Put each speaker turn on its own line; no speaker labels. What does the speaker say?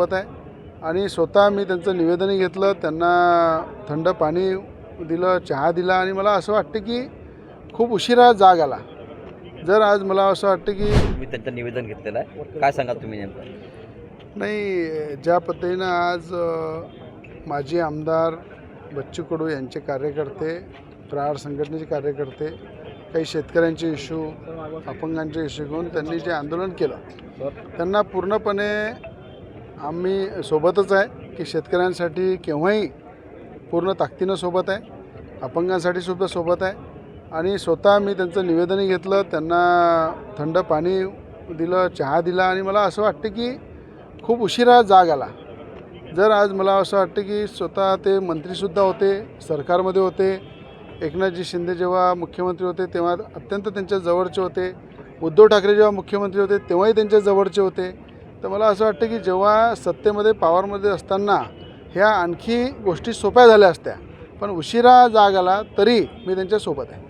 सोबत आहे. आणि स्वतः मी त्यांचं निवेदनही घेतलं त्यांना थंड पाणी दिलं चहा दिला आणि मला असं वाटतं की खूप उशिरा जाग आला. जर आज मला असं वाटतं की
तुम्ही त्यांचं निवेदन घेतलेलं आहे. काय सांगाल तुम्ही नेमकं?
नाही ज्या पद्धतीनं आज माजी आमदार बच्चू कडू यांचे कार्यकर्ते प्रहार संघटनेचे कार्यकर्ते काही शेतकऱ्यांचे इश्यू अपंगांचे इश्यू घेऊन त्यांनी जे आंदोलन केलं त्यांना पूर्णपणे आम्ही सोबतच आहे की शेतकऱ्यांसाठी केव्हाही पूर्ण ताकदीनं सोबत आहे अपंगांसाठी सुद्धा सोबत आहे. आणि स्वतः मी त्यांचं निवेदनही घेतलं त्यांना थंड पाणी दिलं चहा दिला आणि मला असं वाटतं की खूप उशिरा जाग आला. जर आज मला असं वाटतं की स्वतः ते मंत्रीसुद्धा होते सरकारमध्ये होते एकनाथजी शिंदे जेव्हा मुख्यमंत्री होते तेव्हा अत्यंत त्यांच्या जवळचे होते. उद्धव ठाकरे जेव्हा मुख्यमंत्री होते तेव्हाही त्यांच्या जवळचे होते. तर मला असं वाटतं की जेव्हा सत्तेमध्ये पॉवरमध्ये असताना ह्या आणखी गोष्टी सोप्या झाल्या असत्या पण उशिरा जाग आला तरी मी त्यांच्यासोबत आहे.